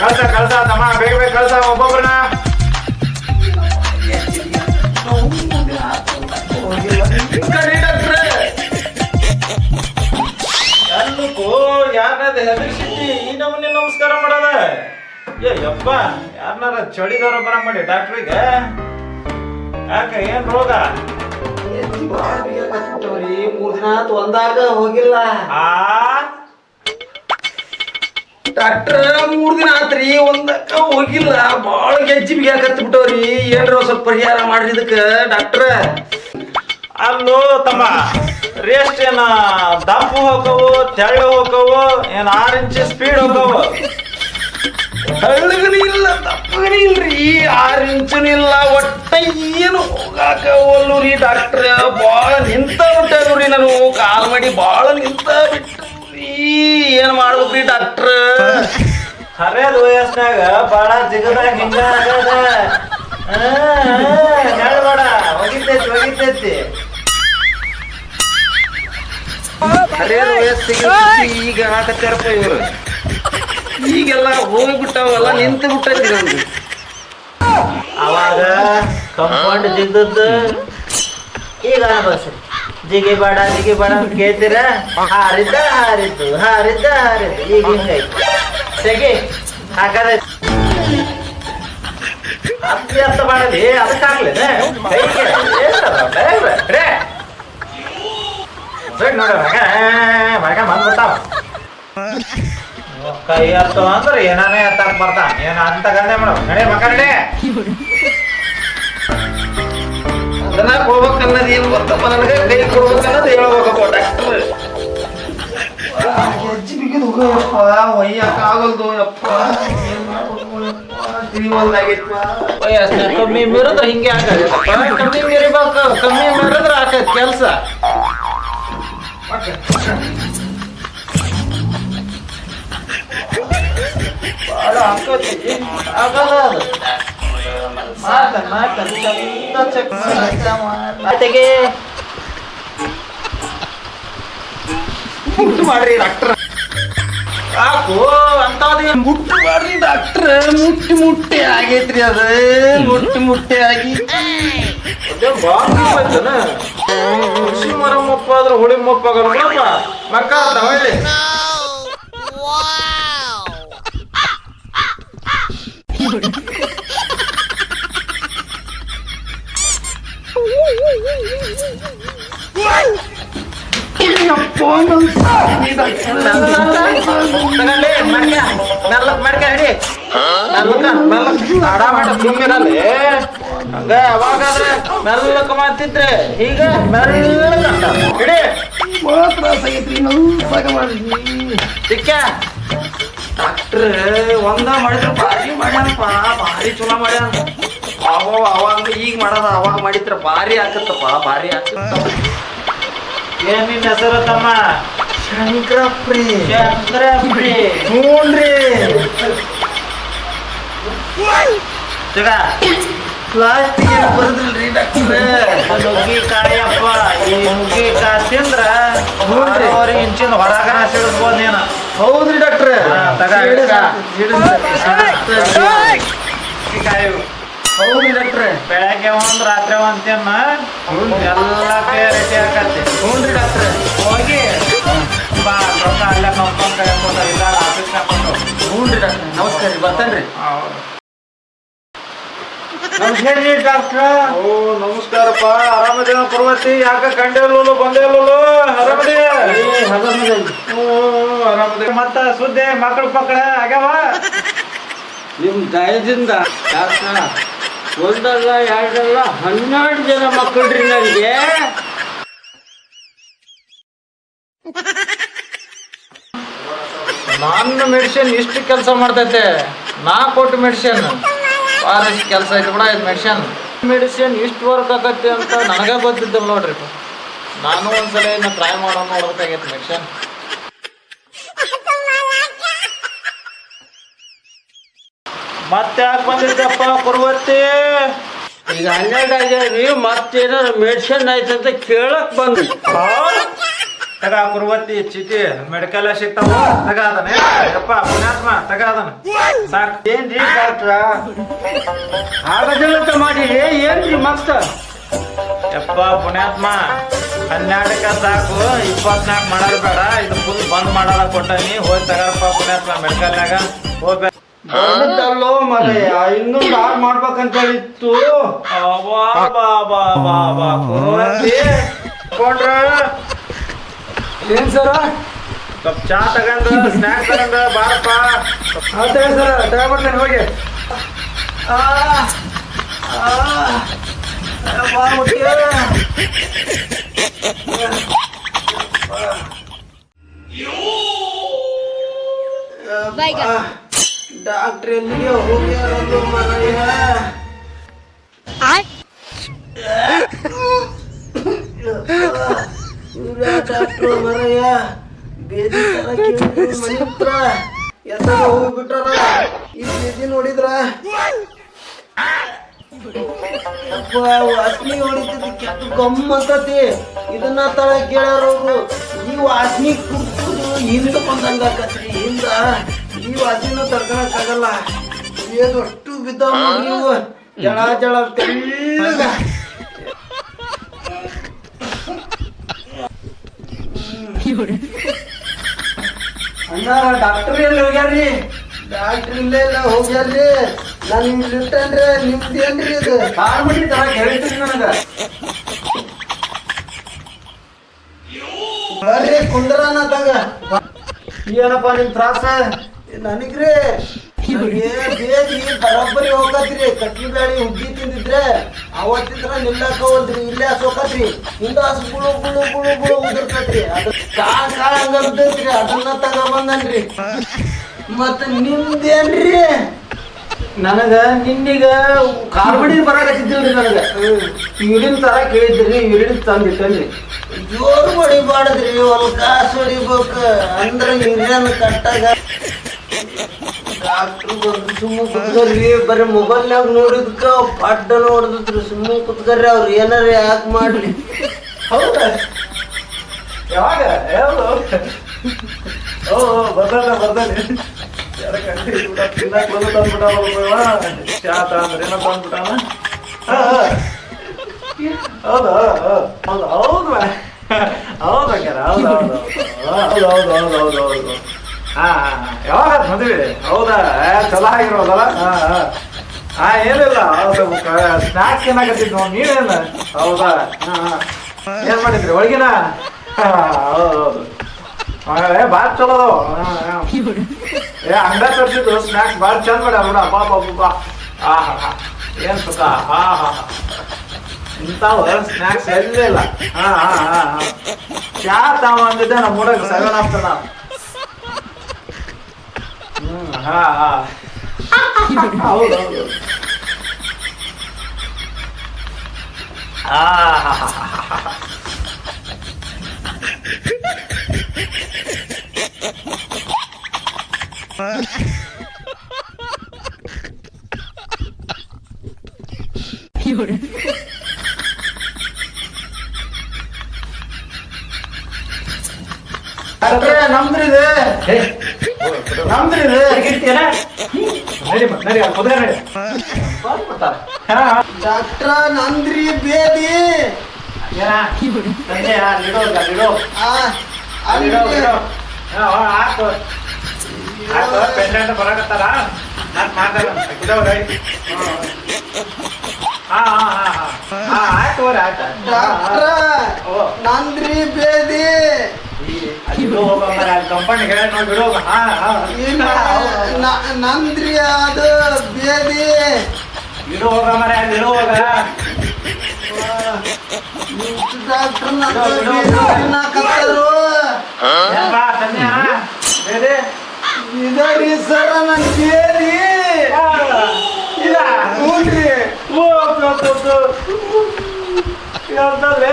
ಕಳ್ಸ ಕಳ್ಸ, ತಮ್ಮ, ಬೇಗ ಬೇಗ ಕಳ್ಸ, ಒಬ್ಬೊಬ್ರನ್ನ. ಯಾರನ್ನ ಹೆದರ್ಸಿದ್ದಿ ಈ ನಮಸ್ಕಾರ ಮಾಡದ? ಏ, ಯಪ್ಪ ಯಾರನ್ನಾರ ಚಳಿದವ್ರ ಬರ ಮಾಡಿ ಡಾಕ್ಟ್ರಿಗೆ ಯಾಕೆ, ಏನ್ ರೋಗ? ಮೂರ್ ದಿನ ಆತು ಹೋಗಿಲ್ಲ ಆ ಡಾಕ್ಟ್ರ ಮೂರ್ ದಿನ ಆತ್ರಿ ಒಂದಕ್ಕ ಹೋಗಿಲ್ಲ ಬಾಳ ಗೆಜ್ಜಿ ಬಿಗಾಕತ್ ಬಿಟ್ಟವ್ರಿ ಏನ್ರ ಸ್ವಲ್ಪ ಪರಿಹಾರ ಮಾಡ್ರಿ ಇದಕ್ಕ ಡಾಕ್ಟ್ರ ಅಲ್ಲೋ ತಮ್ಮ ರೇಸ್ಟ್ ಏನ ದಪ್ಪ ಹೋಗವು ತೆಳ್ಳ ಹೋಗವು ಏನ್ ಆರ್ ಇಂಚ್ ಸ್ಪೀಡ್ ಹೋಗವು ಹಳ್ಳಗನ ಇಲ್ಲ ಆರು ಇಲ್ರಿ ಆರ್ ಇಂಚನ ಇಲ್ಲ ಒಟ್ಟ ಏನು ಹೋಗಾಕ ಒಲ್ಲೂರಿ ಡಾಕ್ಟ್ರ ಬಾಳ ನಿಂತ ಬಿಟ್ಟಾಗ್ರಿ ನಾನು. ಕಾಲ್ ಮಾಡಿ ಬಾಳ ನಿಂತ ಬಿಟ್ರಿ ಏನ್ ಮಾಡ್ಬೇಕ್ರಿ ಡಾಕ್ಟ್ರ ಹರೇ ವಯಸ್ಸಿನಾಗ ಬಾಳ ಜಿಗದಾಗ ಹಿಂಗ ಆಗದ ಹೇಳ್ಬೇಡ ಒಗಿತೈತಿ ಹೋಗಿದ್ದೈತಿ ಹರಿಯದ ವಯಸ್ಸಿಗೆ ಈಗ ಹಾಕತ್ತಾರಪ್ಪ ಇವ್ರು. ಈಗೆಲ್ಲ ಹೋಗ್ಬಿಟ್ಟಾವಲ್ಲ ನಿಂತು ಬಿಟ್ಟೈತಿ ನಮ್ದು ಅವಾಗ ಕಂಪೌಂಡ್ ಜಿಗ್ದದ್ದು ಈಗ ಅನುಭವಿಸ್ರಿ ಜಿಗಿ ಬೇಡ ಜಿಗಿ ಬೇಡ ಅಂತ ಕೇಳ್ತೀರ ಹಾರಿದ್ದ ಹಾರಿದ್ದು ಹಾರಿದ್ದ ಹಾರಿದ್ದು ಈಗ ಹಿಂಗೈತಿ ತೆಗಿ ಹಾಕದ ಅರ್ಥ ಮಾಡಲಿ ಅದಕ್ಕೆ ಹಾಕ್ಲೇನೆ ಕೈಗೆ ನೋಡ ಮಗ ಮಗ ಬಂದ್ಬಿಟ್ಟಾವ ಕೈ ಅರ್ಥ ಅಂದ್ರೆ ಏನಾನೇ ಎತ್ತಾಕ್ ಬರ್ತಾನ ಏನ ಅಂತ ಗಂದೆ ಮೇಡಮ್ ನಡೆ ಮಕ ನಡೆ. ಅದನ್ನ ಹೋಗ್ಬೇಕು ಅನ್ನೋದು ಏನು ಗೊತ್ತಪ್ಪ ನನಗೆ? ಕೈ ಕೊಡ್ಬೇಕು ಅನ್ನೋದು ಹೇಳ್ಬೇಕಪ್ಪ ಡಾಕ್ಟರ್. ಹೆಜ್ಜೆ ಬಿಗಿದು ಹೋಗಪ್ಪ ಒಯ್ಯಕ್ಕ ಆಗಲ್ದು ಯಪ್ಪ ವಯಸ್ಸಿನ ಕಮ್ಮಿ ಮೀರಿದ್ರೆ ಹಿಂಗೆ ಆಗತ್ತೆ ಕಮ್ಮಿ ಮೀರಿಬೇಕು ಕಮ್ಮಿ ಮೀರಿದ್ರೆ ಆಕತ್ ಕೆಲಸ. ಭಾಳ ಆಕತಿ ಆಗಲ್ಲ ಅದು ಮಾಡ್ತಾನೆ ಮಾಡ್ತಾನೆ ಚಂದ ಚೆಕ್ ತೆಗೆ ಮುಟ್ಟು ಮಾಡ್ರಿ ಡಾಕ್ಟ್ರ ಸಾಕು ಅಂತಾವ್ದು ಮುಟ್ಟು ಮಾಡ್ರಿ ಡಾಕ್ಟರ್ ಮುಟ್ಟಿ ಮುಟ್ಟಿ ಆಗೈತ್ರಿ ಅದು. ಮುಟ್ಟಿ ಮುಟ್ಟಿ ಆಗಿ. ಕೃಷಿ ಮರ ಮುಪ್ಪ ಆದ್ರೆ ಹುಳಿ ಮುಪ್ಪ ಆಗಲ್ಲ ಮಕ್ಕ ತಗೊಳ್ಳಿ ತಗೊಂಡಿ ಮಡ್ಕ ಮೆಲ್ಲಕ್ ಮಡ್ಕ ಹಿಡಿ ಮೆಲ್ಲಕ ಮೆಲ್ಲಕ್ ತಡ ಮಾಡಿ ಸುಮ್ಮಿರಲ್ಲಿ ಹಂಗ ಅವಾಗಾದ್ರೆ ಮೆಲ್ಲಕ್ ಮಾಡ್ತಿದ್ರೆ ಈಗ ಮೆಲ್ಲಕ ಮಾಡ್ರಿ ಸಿಕ್ಕ ಡಾಕ್ಟ್ರ್ ಒಂದ ಮಾಡಿದ್ರ ಭಾರಿ ಮಾಡ್ಯಾನಪ್ಪ ಭಾರಿ ಚಲೋ ಮಾಡ್ಯಾನ ಅವ ಅವಾಗ ಈಗ ಮಾಡದ ಅವಾಗ ಮಾಡಿದ್ರ ಭಾರಿ ಆಕತ್ತಪ್ಪ ಭಾರಿ ಆಕತ್ತ ಏನ್ ಹೆಸರು ತಮ್ಮ? ಶಂಕರಪ್ರಿ. ಶಂಕರಪ್ರಿ. ಹ್ಞೂನ್ರಿ ತಗ. ಪ್ಲಾಸ್ಟಿಕ್ ಏನು ಬರುದಿಲ್ರಿ ಡಾಕ್ಟ್ರ್? ನುಗ್ಗಿಕಾಯಪ್ಪ ಈ ನುಗ್ಗಿಕಾಯಿ ತಿಂದ್ರ ಹ್ಞೂನ್ರಿ. ಮೂರುವರೆ ಇಂಚಿನ ಹೊರಗನ ಸಿಡಿಸ್ಬೋದು ನೀನು. ಹೌದ್ರಿ ಡಾಕ್ಟ್ರೆ. ತಗ, ಹೌದ್ರಿ ಡಾಕ್ಟ್ರೆ. ಬೆಳಗ್ಗೆ ಒಂದ್ ರಾತ್ರಿ ಒಂದ್ ತಿನ್ನ ಎಲ್ಲ ರೆಡಿ ಹ್ಞೂ ರೀ ಡಾಕ್ಟ್ರ್. ಹೋಗಿ. ಬಾ ರೊಕ್ಕ ಅಲ್ಲೇ ಕಂಪೌಂಡ್ ಕೈ ಕೊಟ್ಟು ಇಲ್ಲ ಆಫೀಸ್ ಹಾಕೊಂಡು ಹ್ಞೂನ್ರಿ ಡಾಕ್ಟ್ರ್. ನಮಸ್ಕಾರ ರೀ ಬರ್ತೇನ್ರಿ ನಮಸ್ಕಾರ ರೀ ಡಾಕ್ಟ್ರ. ಓ ನಮಸ್ಕಾರಪ್ಪ. ಆರಾಮದೇನ ಪರ್ವತಿ? ಯಾಕ ಕಂಡೇ ಇಲ್ಲೋ ಬಂದೇ ಇಲ್ಲೋ ಆರಾಮದೇ? ಓ ಆರಾಮದೇ. ಮತ್ತ ಸುದ್ದಿ ಮಕ್ಕಳು ಪಕ್ಕಳ ಆಗ್ಯಾವ? ನಿಮ್ ದಯದಿಂದ ಡಾಕ್ಟ್ರ ಒಂದಲ್ಲ, ಎರಡಲ್ಲ, ಹನ್ನೆರಡು ಜನ ಮಕ್ಕಳ್ರಿ ನನಗೆ. ನನ್ನ ಮೆಡಿಸಿನ್ ಇಷ್ಟು ಕೆಲಸ ಮಾಡ್ತೈತೆ. ನಾ ಕೊಟ್ಟು ಮೆಡಿಸಿನ್ ಇಷ್ಟು ಕೆಲಸ ಐತೆ ಕೂಡ ಇದು ಮೆಡಿಸಿನ್ ಮೆಡಿಸಿನ್ ಇಷ್ಟು ವರ್ಕ್ ಆಗತ್ತೆ ಅಂತ ನನಗೆ ಗೊತ್ತಿದ್ದಿಲ್ಲ ನೋಡ್ರಿ. ನಾನು ಒಂದ್ಸಲ ಇನ್ನು ಟ್ರೈ ಮಾಡೋಣ ನೋಡ್ಬೇಕಾಗೈತೆ ಮೆಡಿಸಿನ್ ಮತ್ತೆ ಯಾಕೆ ಬಂದಿದ್ದಪ್ಪ ಪರ್ವತಿ? ಈಗ ಹನ್ನೆರಡು ಆಗ್ಯಾವ್ರಿ ಮತ್ತೇನಾದ್ರು ಮೆಡಿಸಿನ್ ಆಯ್ತಂತ ಕೇಳಕ್ ಬಂದ್ರಿ? ತಗ ಪುರ್ವತಿ ಚೀಟಿ ಮೆಡಿಕಲ್ ಸಿಗ್ತಾವ? ತಗ ಅದನ್ನ. ಯಪ್ಪ ಪುಣ್ಯಾತ್ಮ ತಗ ಅದನ್ನ. ಸಾಕು. ಏನ್ರಿ ಡಾಕ್ಟ್ರ? ಆಗದಿಲ್ಲಂತ ಮಾಡಿರಿ ಏನ್ರಿ ಮತ್ತ ಯಪ್ಪ ಪುಣ್ಯಾತ್ಮ. ಹನ್ನೆರಡಕ್ಕ ಸಾಕು. ಇಪ್ಪತ್ನಾಲ್ಕು ಮಾಡೋದು ಬೇಡ. ಇದು ಫುಲ್ ಬಂದ್ ಮಾಡಲ್ಲ ಕೊಟ್ಟನಿ. ಹೋಗಿ ತಗಾರಪ್ಪ ಪುಣ್ಯಾತ್ಮ ಮೆಡಿಕಲ್ನಾಗ ಹೋಗ್ಬೇಕು. ಬಂದಲ್ಲೋ ಮರಯ್ಯ ಇನ್ನೊಂದು ಆರ್ ಮಾಡ್ಬೇಕಂತ ಹೇಳಿತ್ತು ಅಬ್ಬಾ ಬಾ ಬಾ ಬಾ ಬಾ ಕುರುವತ್ತಿ ಕೊಂಡ್ರ ಏನ್ ಸರ ಸ್ವಲ್ಪ ಚಾ ತಗೊಂಡ ಸ್ನಾಕ್ಸ್ ತಗೊಂಡ ಬಾರಪ್ಪ ಸರ ತಗೊಂಡ್ಬರ್ತೀನಿ ಹೋಗಿ ಆ, ಆ, ಬಾ ಮುಟ್ಟಿ. ಆ, ಡಾಕ್ಟ್ರ್ ಎಲ್ಲಿಗೆ ಹೋಗ್ಯಾರಲ್ಲೋ ಮರಯ್ಯ? ಡಾಕ್ಟ್ರು ಮರಯ್ಯ? ಬೇದಿ ತರ ಕೇಳಿದ್ರು ಮನೆ ಹತ್ರ ಎಲ್ಲ ಹೋಗ್ಬಿಟ್ರಲ್ಲ ಈ ಬೇದಿ ನೋಡಿದ್ರ? ವಾಸನೆ ಹೊಡಿತೈತಿ ಕೆಟ್ಟ ಗಮ್ ಅಂತತಿ ಇದನ್ನ ತಳ ಕೇಳ್ಯಾರ ಅವರು ಈ ವಾಸನೆ ಕುಡ್ದು ಹಿಂದ ಬಂದಂಗ ಆಕತ್ರಿ ಹಿಂದ. ಈ ವಾಸನೆ ತಡ್ಕೊಳಕ್ ಆಗಲ್ಲ ಏನು ಅಷ್ಟು ಬಿದ್ದಾವ ನೀವು ಜಳ ಜಳ ತೆಳ್ಳಗ. ಅಣ್ಣ ಡಾಕ್ಟರ್ ಎಲ್ಲಿ ಹೋಗ್ಯಾರ್ರಿ? ಡಾಕ್ಟರ್ ಇಲ್ಲೇ ಇಲ್ಲ ಹೋಗ್ಯಾರ್ರಿ. ನಾನು ಇಲ್ಲಿ ನಿಮ್ದು ಏನ್ರಿ ಇದು? ಕಾರ್ ಹೇಳ್ತೀನಿ ತರ ನನಗ. ಬರ್ರಿ ಕುಂದ್ರನ ತಂಗ. ಏನಪ್ಪ ನಿಮ್ ತ್ರಾಸ? ನನಗ್ರಿ ಬರೋಬ್ಬರಿ ಹೋಗತ್ರಿ ಕಟ್ಲಿ ಬ್ಯಾಳಿ ಹುಗ್ಗಿ ತಿಂದಿದ್ರೆ ಅವತ್ತಿದ್ರ ನಿಲ್ಲಕ ಹೋದ್ರಿ ಇಲ್ಲೇ ಸೋಕತ್ರಿ ಹಿಂದ ಹಸ್ ಗುಳು ಗುಳು ಗುಳು ಗುಳು ಉದುರ್ತೈತ್ರಿ. ಅದು ಕಾಳ ಕಾಳ ಹಂಗ ಬಿದ್ದೈತ್ರಿ ಅದನ್ನ ತಗೊಂಬಂದನ್ರಿ. ಮತ್ತ ನಿಮ್ದೇನ್ರಿ ನನಗ ನಿನ್ನೀಗ ಕಾರ್ಬಡಿ ಬರಾಕತ್ತಿದ್ದಿಲ್ರಿ ನನಗ. ಯೂರಿನ್ ತರ ಕೇಳಿದ್ರಿ ಯೂರಿನ್ ತಂದಿಟ್ಟನ್ರಿ ಜೋರ್ ಹೊಡಿಬಾರ್ದ್ರಿ ಕಾಸು ಹೊಡಿಬೇಕು. ಅಂದ್ರೆ ಯೂರಿನ್ ಕಟ್ಟಾಗ ಬಂದು ಸುಮ್ಮ ಕುತ್ಕರ್ರಿ ಬರೀ ಮೊಬೈಲ್ನಾಗ ನೋಡಿದ್ಕ ಪಡ್ಡ ನೋಡಿದ್ರು ಸುಮ್ಮನೆ ಕುತ್ಕರ್ರಿ ಅವ್ರು ಏನಾರ ಯಾಕೆ ಮಾಡ್ಲಿ ಹೌದಾ ಯಾವಾಗ ಯಾವ್ದು ಓ ಬರ್ದಾನ ಬರ್ದಾನೆ ತಿನ್ನಕ್ ಬಂದು ತಂದ್ಬಿಟ್ಟಾನ ಚಾ ತಂದ್ರೆ ಏನೋ ತಂದ್ಬಿಟ್ಟಾನ ಹೌದು ಹೌದು ಹೌದು ಹೌದು ಹೌದು ಹೌದು ಹೌದು ಹೌದು ಹೌದು ಹೌದು ಹೌದು ಹಾ ಯಾವಾಗ ಮದುವೆ? ಹೌದಾ? ಚಲೋ ಆಗಿರೋದಲ್ಲ? ಹಾ ಏನಿಲ್ಲ ಸ್ನಾಕ್ಸ್ ಏನಾಗತ್ತಿದ್ ನೀವೇನ ಹೌದಾ? ಏನ್ ಮಾಡಿದ್ರಿ? ಒಳಗಿನ ಏ, ಭಾಳ ಚಲೋ ಅದಾವ. ಏ ಅಂಡ ತರ್ಸಿದ್ರು ಸ್ನಾಕ್ಸ್ ಭಾಳ ಚಂದ ಮಾಡ್ಯಾರ ನೋಡ. ಬಾ ಆ ಹಾ ಹಾ ಏನ್ ಸುಖ? ಹಾ ಹಾ ಇಂಥವು ಸ್ನಾಕ್ಸ್ ಎಲ್ಲೇ ಇಲ್ಲ. ಹಾ ಹಾ ಹಾ ಚಾ ತಾವ ಅಂದಿದ್ದೆ ನಮ್ಮ ಹುಡುಗ ಸೆವೆನ್ ಆಗ್ತಾನ ಹ್ಮ್ ಹಾ ಹಾ ಹೌದು ಹೌದು ಆ ಹಾ ಹಾ ಹಾ ಹಾ ಡಾಕ್ಟ್ರೇ, ನಮ್ದ್ರಿ ಇದು ನಮ್ದ್ರಿ ಇದು ನಡಿ ಮತ್ತ್ ನಡಿ ಅಲ್ಲಿ ಕುದುರೆ ನಡಿ ಹಾ ಡಾಕ್ಟ್ರ ನಂದ್ರಿ ಬೇದಿ ಏನ ತಂದೆ ಲಿಡೋ ಲಿಡೋ ಆ, ಲಿಡೋ ಅಲ್ರಿ. ಲಿಡೋ ಹಾ ಹಾಕು ನಂದ್ರಿ ಬೇದಿ. ಬರಾಕತ್ತಾರ ನಾನು ಆಯ್ತು ಡಾಕ್ಟ್ರ ನಂದ್ರಿ ಬೇದಿ. ನಂದ್ರಿ ಅದು ಬೇದಿ ಇಡು ಹೋಗ ಮರ ಇಡು ಹೋಗ ಇದರಿ ಇಲ್ಲ. ಓ ಅಂತಲ್ಲೇ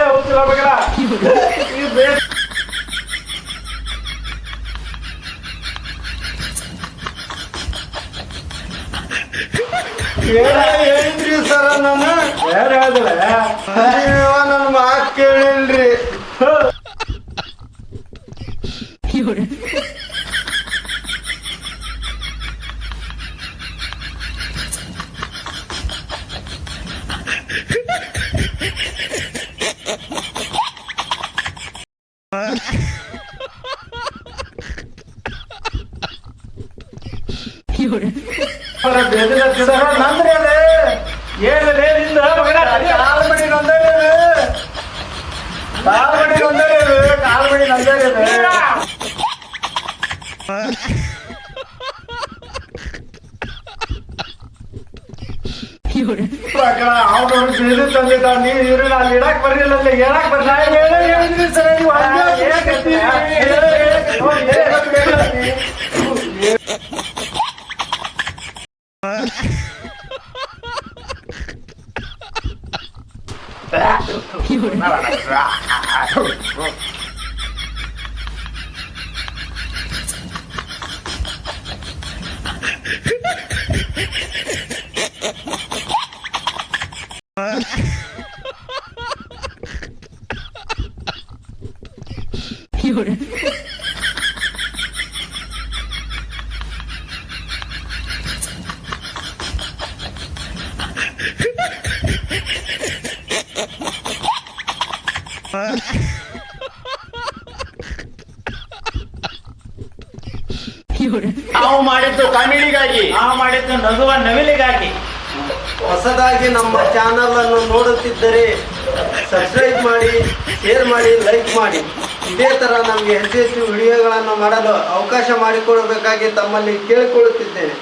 ಹೇಳಿದ್ರಿ ಸರ ನಾನು ಬೇರೆ ಆದ್ರೆ ನೀವ ನನ್ನ ಮಾತು ಕೇಳಿಲ್ರಿ. ನಂದ್ರಿ ಅದೇ. ಏನಿದೆ ನಿಂದ? ಮಗನ ಕಾಲ್ ನಂದೇ ಕಾಲ್ ಮಡಿ ನಂದೇ ಕಾಲ್ ಮಡಿ ನಂದೇ ಅವನು ಬೀದಿ ತಂದಿದ್ದ ನೀವ್ ಇರಲಿಲ್ಲ ಅಲ್ಲಿ ಇಡಕ್ ಬರ್ಲಿಲ್ಲ ಅಲ್ಲಿ ಹೇಳಕ್ ಬರ್ಲಿಲ್ಲ ಹೇಳೇ ಹೇಳಿದ್ರಿ ಸರ್? ನೀವು ಹಂಗೆ ಹೇಳ್ಕತ್ತೀರಿ. ಹೇಳೇ ನಾವು ಮಾಡಿದ್ದು ಕಾಮಿಡಿಗಾಗಿ. ನಾವು ಮಾಡಿದ್ದು ನಗುವ ನವಿಲಿಗಾಗಿ. ಹೊಸದಾಗಿ ನಮ್ಮ ಚಾನಲ್ ಅನ್ನು ನೋಡುತ್ತಿದ್ದರೆ ಸಬ್ಸ್ಕ್ರೈಬ್ ಮಾಡಿ ಶೇರ್ ಮಾಡಿ ಲೈಕ್ ಮಾಡಿ. ಇದೇ ತರ ನಮಗೆ ಹೆಚ್ಚು ಹೆಚ್ಚು ವಿಡಿಯೋಗಳನ್ನು ಮಾಡಲು ಅವಕಾಶ ಮಾಡಿಕೊಡಬೇಕಾಗಿ ತಮ್ಮಲ್ಲಿ ಕೇಳಿಕೊಳ್ಳುತ್ತಿದ್ದೇನೆ.